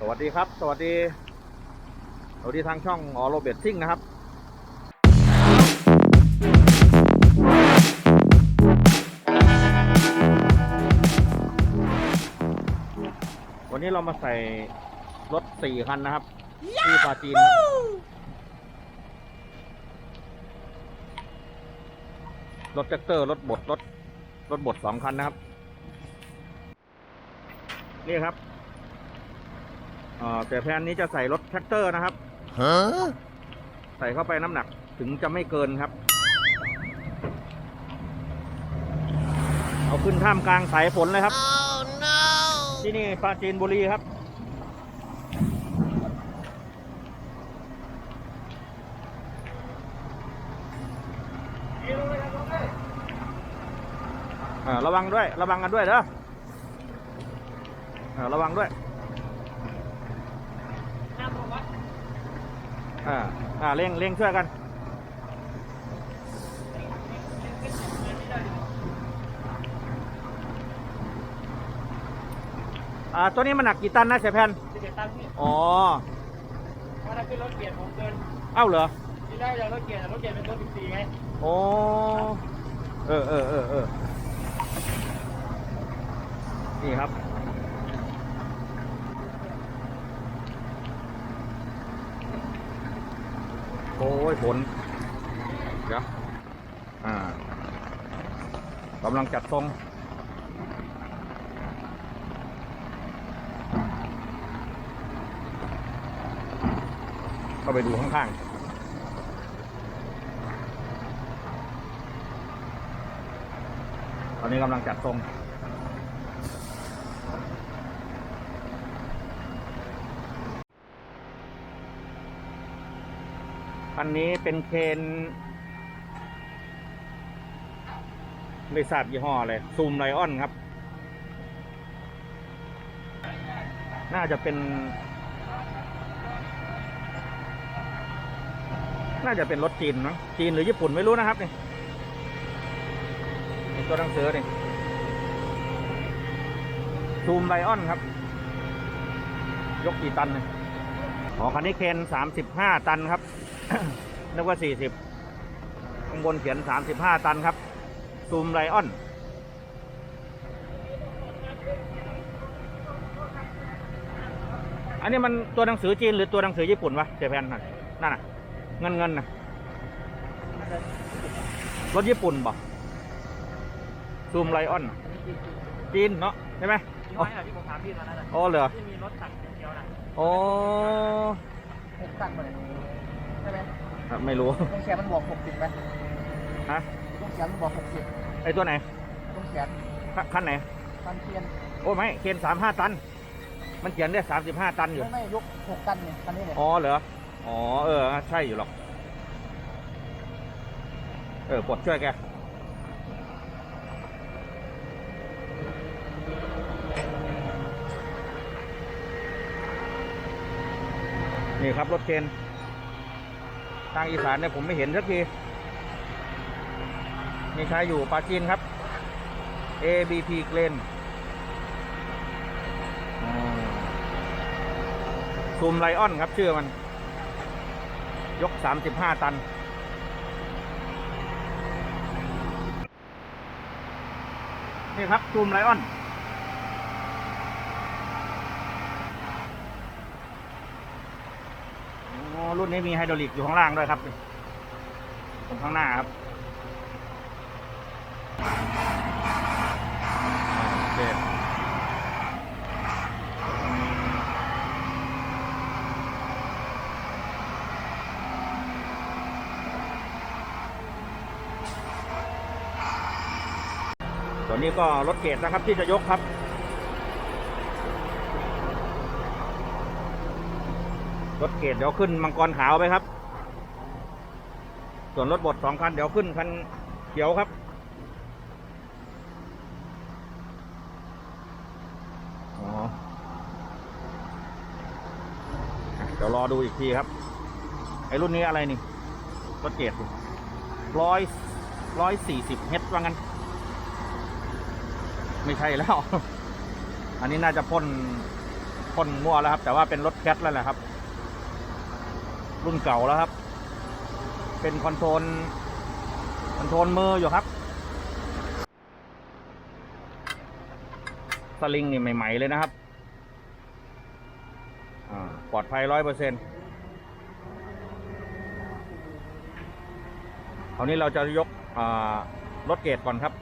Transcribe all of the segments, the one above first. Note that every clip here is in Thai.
สวัสดีครับ สวัสดีสวัสดีทางช่องออโรเบตซิ่งนะครับวันนี้เรามาใส่รถสี่คันนะครับที่ปาจีนรถแท็กเตอร์รถบดรถรถบดสองคันนะครับ นี่ครับ อ่อแต่แพนนี้จะใส่รถแท็กเตอร์นะครับ Huh? ใส่เข้าไปน้ำหนักถึงจะไม่เกินครับ เอาขึ้นท่ามกลางสายฝนเลยครับ Oh no! ที่นี่ปราจีนบุรีครับ อ่า ระวังด้วย ระวังกันด้วยเด้ออ่าระวังด้วย อ่าอ่าเร่งเร่งช่วยกัน อ่าตัวนี้มันหนักกี่ตันนะเสียแพนสิบเอ็ดตันพี่อ๋อเพราะถ้าขึ้นรถเกียร์ผมเกินเอ้าเหรอที่แรกจะรถเกียร์แต่รถเกียร์เป็นตัวสิบสี่ไงโอ้เออเออเออเออนี่ครับ โอ้ยฝนเดี๋ยวอ่ากำลังจัดทรงก็ไปดูข้างๆตอนนี้กำลังจัดทรง คันนี้เป็นเคนไม่ทราบยี่ห้ออะไรซูมไลออนครับ น่าจะเป็น น่าจะเป็นรถจีนมั้งจีนหรือญี่ปุ่นไม่รู้นะครับนี่นี่ตัวหนังสือนี่ซูมไลออนครับ ยกกี่ตันเนี่ยอ๋อคันนี้เคนสามสิบห้าตันครับ นึกว่าสี่สิบข้างบนเขียนสามสิบห้าตันครับ ซูมไลออน อันนี้มันตัวหนังสือจีนหรือตัวหนังสือญี่ปุ่นวะเจแพนนั่นนั่นน่ะ เงินเงินนะรถญี่ปุ่นบ่ซูมไลออน จีนเนาะใช่ไหมที่ว่าที่ผมถามพี่ตอนนั้นน่ะอ๋อเหรอที่มีรถตักอย่างเดียวน่ะอ๋อหกตันหมดเลยใช่ไหมครับไม่รู้ต้องแขนมันบอกหกสิบไหมฮะต้องแขนมันบอกหกสิบไอตัวไหนต้องแขนคัคันไหนตันเทียนโอ้ไม่เคนสามห้าตัน มันเขียนได้สามสิบห้าตันอยู่ไม่ไม่ยกหกตันเนี่ยคันนี้เนี่ยอ๋อเหรออ๋อเออใช่อยู่หรอกเออปลดช่วยแกนี่ครับรถเคน ทางอีสานเนี่ยผมไม่เห็นสักทีมีใช้อยู่ปาจีนครับ ABP เกรนซูมไลออนครับชื่อมัน ยก 35 ตัน นี่ครับซูมไลออน โอ้ รุ่นนี้มีไฮดรอลิกอยู่ข้างล่างด้วยครับตรงข้างหน้าครับโอเคตัวนี้ก็รถเกตนะครับที่จะยกครับ รถเกตเดี๋ยวขึ้นมังกรขาวไปครับ ส่วนรถบดสองคันเดี๋ยวขึ้นคันเขียวครับ เดี๋ยวรอดูอีกทีครับ ไอ้รุ่นนี้อะไรนี่ รถเกตร้อยร้อยสี่สิบเฮดว่างั้น ไม่ใช่แล้ว อันนี้น่าจะพ่นพ่นมั่วแล้วครับ แต่ว่าเป็นรถแคทแล้วแหละครับ รุ่นเก่าแล้วครับ เป็นคอนโทรลคอนโทรลมืออยู่ครับ สลิงนี่ใหม่ๆเลยนะครับอ่าปลอดภัยร้อยเปอร์เซ็นต์คราวนี้เราจะยกอ่ารถเกตก่อนครับ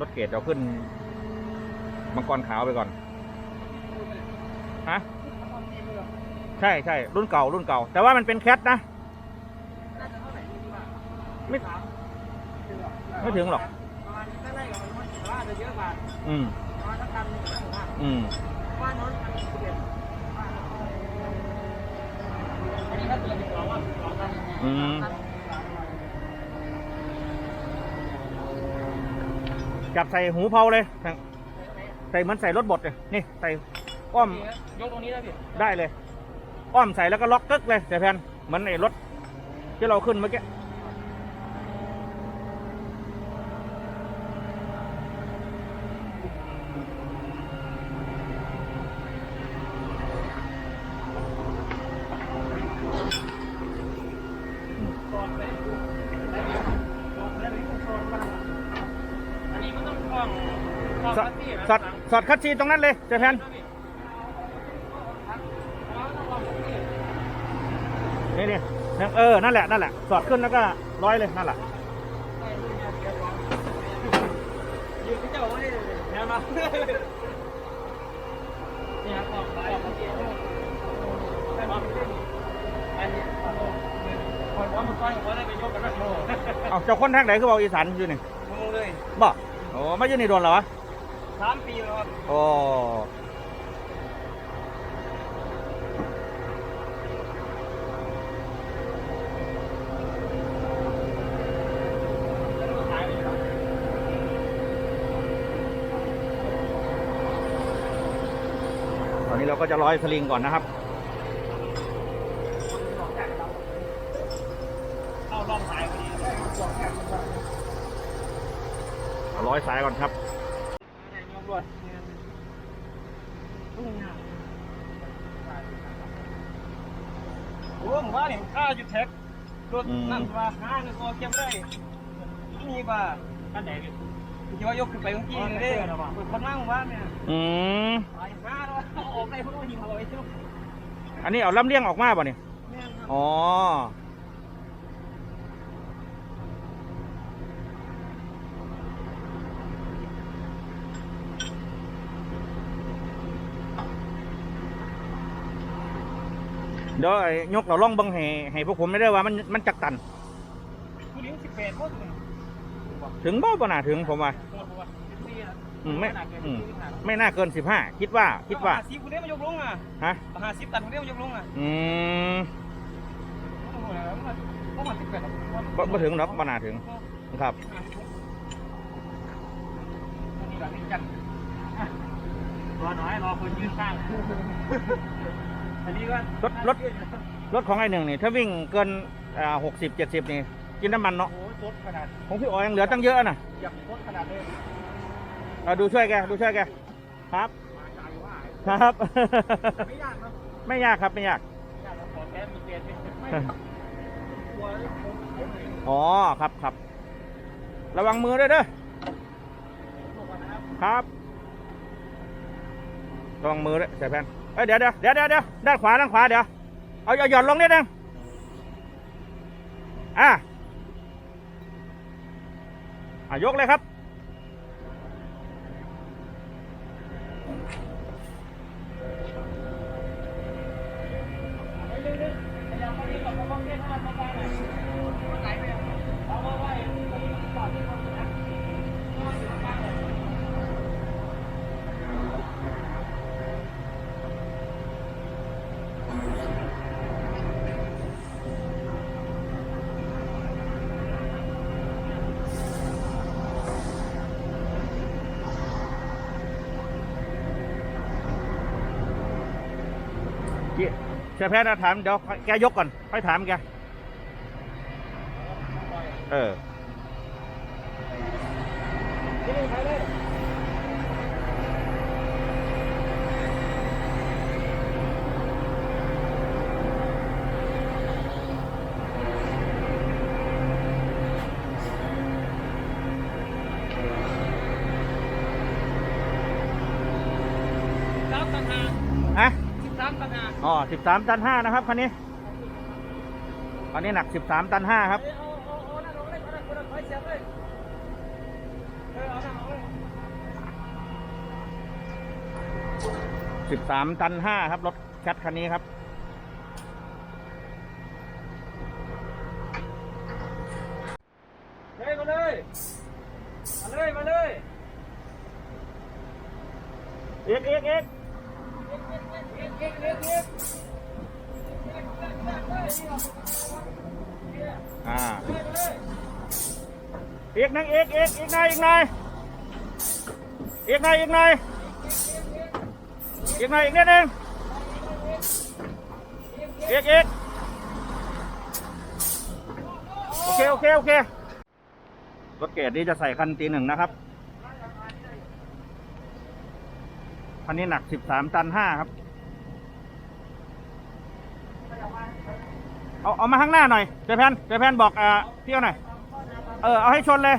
รถเกตเราขึ้นมังกรขาวไปก่อน ฮะ ใช่ใช่รุ่นเก่ารุ่นเก่า แต่ว่ามันเป็นแคทนะน่าจะเท่าไหร่ดีกว่าไม่สามถึงหรอไม่ถึงหรอกประมาณใกล้ๆกับมันว่าจะเยอะกว่าอืมประมาณสักตันหนึ่งนะผมว่าอืมบ้านโน้นมันสิบเอ็ดอันนี้ก็เตือนอีกแล้วว่าสองตันอืมจับใส่หูเผาเลย ใส่เหมือนใส่รถบดเลยนี่ใส่อ้อม ยกตรงนี้ได้พี่ได้เลย อ้อมใส่แล้วก็ล็อกกึกเลยแต่แพนเหมือนไอ้รถที่เราขึ้นเมื่อกี้อืมก่อนไปดูได้ไหมลงได้ไหมโซนบ้างอันนี้มันต้องคล้องคล้องสอคัดตตี้นะสอดคัดซีนตรงนั้นเลยแต่แพน นี่นี่นั่นเออ นั่นแหละ นั่นแหละ สอดขึ้นแล้วก็ร้อยเลย นั่นแหละยืนเจ้าเลยนวมานี่ครับออกได้มาอันนี้คนว่ามันก้อยว่าได้ไปเอาเจ้าคนทางไหนคือบอกอีสานอยู่นี่เลยบอกโอ้ไม่ยู่นี่โดนเหรอวะสามปีแล้วครับโอ้ตอนนี้เรา ก็จะร้อยสลิงก่อนนะครับเข้าลองสายพอดีเอาร้อยสายก่อนครับไหนยกรวดทุ่งนาโอ้ผมว่าเนี่ยข้าจุดแท็กรถนั่นว่าห้าหนึ่งก็เก็บได้นี่กว่าอันไหนพี่ที่ว่ายกขึ้นไปเมื่อกี้นี่เด้คนนั่งว่าเนี่ยอืม ไปมาแล้วออกได้เพราะว่าหิวเอาไว้เที่ยวอันนี้เอาลำเลียงออกมาป่ะนี่แม่นครับอ๋อ เดี๋ยวไอ้ยกเราล่องเบังให้ให้พวกผมไม่ได้ว่ามันมันจักตัน ผู้หญิงสิบแปดโคตรเลยถึงบ่ปน่าถึงผมว่า อืมไม่หนักเกินอืมสิบสี่ขนาดไม่น่าเกินสิบห้าคิดว่าคิดว่า หาสิบคนนี้มายกลงอะฮะ หาสิบตันคนนี้มายกลงอะอืม โอ้โหแล้วมันพวกมันสิบแปดบ่บ่ถึงหรอกบ่น่าถึง ครับ นี่แบบนี้จังรอน้อยรอคนยืนข้างอันนี้ก็รถรถ รถของไอ้หนึ่งนี่ถ้าวิ่งเกินอ่าหกสิบเจ็ดสิบนี่ กินน้ำมันเนาะโอ้โหรถขนาดของพี่อ๋อยังเหลือตั้งเยอะน่ะอยากรถขนาดเลย เอาดูช่วยแกดูช่วยแกครับมาไกลว่าครับ ไม่ยากครับไม่ยากครับไม่ยากไม่ยากครับขอแค่มีเกณฑ์ไม่กลัวเลยผมผมเลยอ๋อครับครับ ระวังมือด้วยเด้อบอกก่อนนะครับครับระวังมือด้วยใส่แผ่นเอ้ยเดี๋ยวเดี๋ยวเดี๋ยวเดี๋ยวเดี๋ยวด้านขวาด้านขวาเดี๋ยวเอาเอาหย่อนลงนิดนึงอะอะยกเลยครับ สียแพทย์นะถามเดี๋ยวแกยกก่อนค่อยถามแกเออ อ๋อสิบสามตันห้านะครับคันนี้คันนี้หนักสิบสามตันห้าครับสิบสามตันห้าครับรถแคทคันนี้ครับ เฮ้ยมาเลยมาเลยมาเลย เอกเอกเอก เอ็กเอ็กเอ็ก อ่าเอกนังเอกเอกอีกหน่อยอีกหน่อยอี กหน่อย อีกหน่อยอีกนิดนึงเอกเอกโอเคโอเคโอเครถเกรดนี้จะใส่คันตีหนึ่งนะครับคันนี้หนักสิบสามตันห้าครับ เอาเอามาข้างหน้าหน่อยเจแพนเจแพนบอกอ่าพี่เอาหน่อย เออเอาให้ชนเลย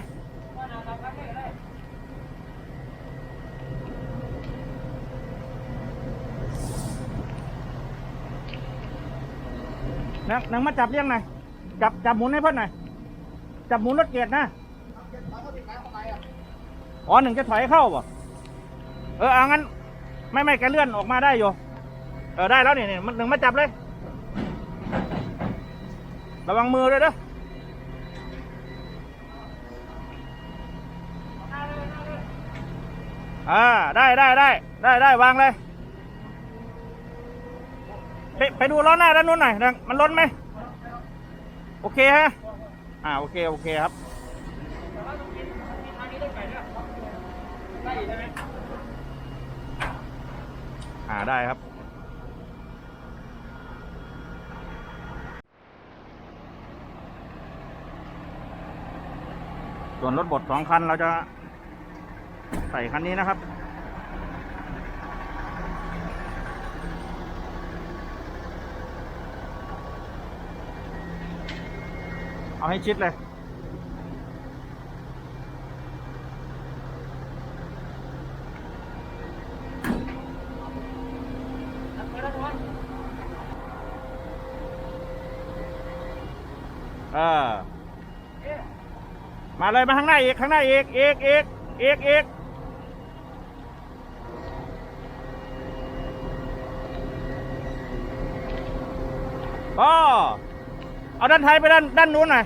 นังนังมาจับเลี้ยงหน่อยจับจับหมุนให้เพื่อนหน่อยจับหมุนรถเกียรตินะอ๋อหนึ่งจะถอยเข้าป่ะเออเอางั้น ไม่ไม่แกเลื่อนออกมาได้อยู่เออได้แล้วนี่นี่มันหนึ่งมาจับเลย ระวังมือด้วยเด้ออ่าได้ได้ได้ได้ได้วางเลย ไปไปดูล้อหน้าด้านนู้นหน่อยนะมันล้นไหมโอเคฮะอ่าโอเคโอเคครับอ่าได้ครับส่วนรถบดสองคันเราจะใส่คันนี้นะครับ เอาให้ชิดเลย เออ มาเลยมาข้างหน้าอีกข้างหน้าอีกอีกอีกอีกอีกก็ เอาด้านไทยไปด้านด้านนู้นหน่อย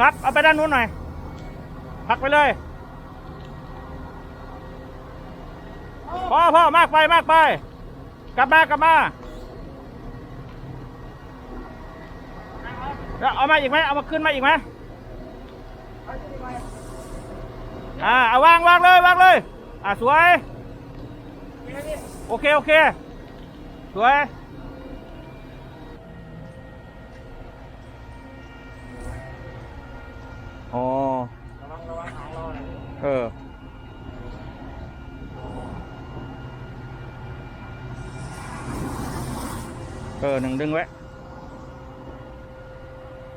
ครับ เอาไปด้านนู้นหน่อยพักไปเลยพ่อพ่อมากไปมากไป กลับมากลับมาแล้วเอามาอีกไหมเอามาขึ้นมาอีกไหมอ่าเอาวางวางเลยวางเลย อ่าสวย โอเค โอเค สวย ออหนึ่งดึงไว้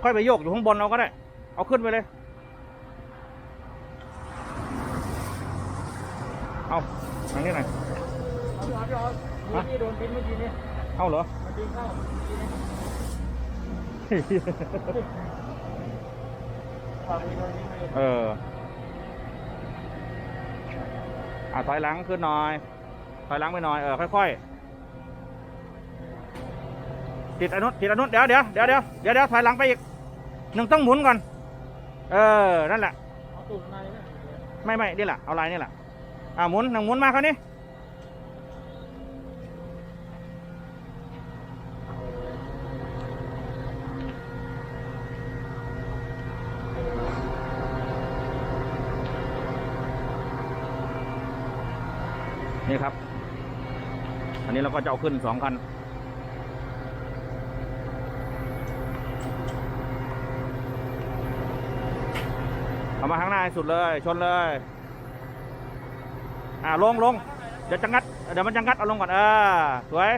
ค่อยไปโยกอยู่ข้างบนเอาก็ได้ เอาขึ้นไปเลย เอาทางนี้หน่อยเอาพี่ออสพี่ออสนี่โดนปิ้นเมื่อกี้นี้เอาเหรอมันปิ้นเข้าเมื่อกี้นี้ฝั่งนี้โดนปิ้นไปเอออะถอยหลังขึ้นหน่อย ถอยหลังไปหน่อย เออ ค่อยๆ ติดอนุติดอนุเดี๋ยวเดี๋ยวเดี๋ยวเดี๋ยวเดี๋ยวเดี๋ยวถอยหลังไปอีกหนึ่งต้องหมุนก่อน เออ นั่นแหละ เอาตูดมาเลยนะไม่ไม่นี่แหละ เอาลายนี่แหละ อ่าหมุนหนึ่งหมุนมาคราวนี้นี่ครับ อันนี้เราก็จะเอาขึ้นสองคัน เอามาข้างหน้าสุดเลย ชนเลย อ่าลงลงเดี๋ยวจะงัด เดี๋ยวมันจะงัดเอาลงก่อนเออสวย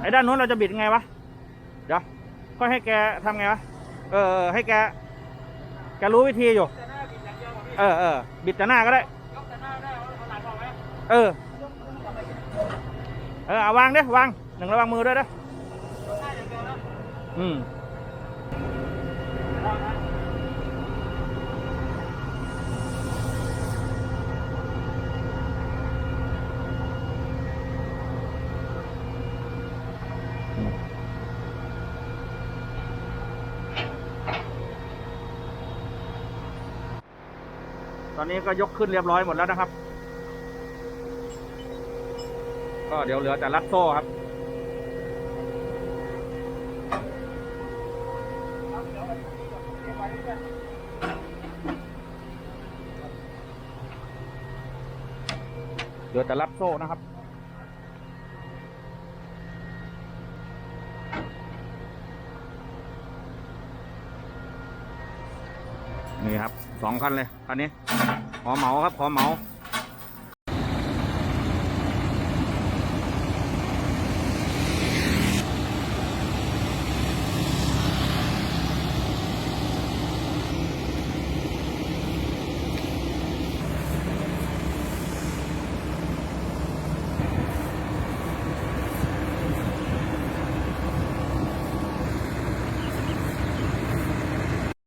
ไอ้ด้านนู้นเราจะบิดยังไงวะ เดี๋ยวค่อยให้แกทำไงวะ เออให้แก แกรู้วิธีอยู่ เออเออบิดแต่หน้าก็ได้ เออ เออเอาวางเด้วางหนึ่งระวังมือด้วยเด้อ อืมตอนนี้ก็ยกขึ้นเรียบร้อยหมดแล้วนะครับ ก็เดี๋ยวเหลือแต่รัดโซ่ครับ เหลือแต่รับโซ่นะครับ นี่ครับสองคันเลยคันนี้ขอเหมาครับขอเหมา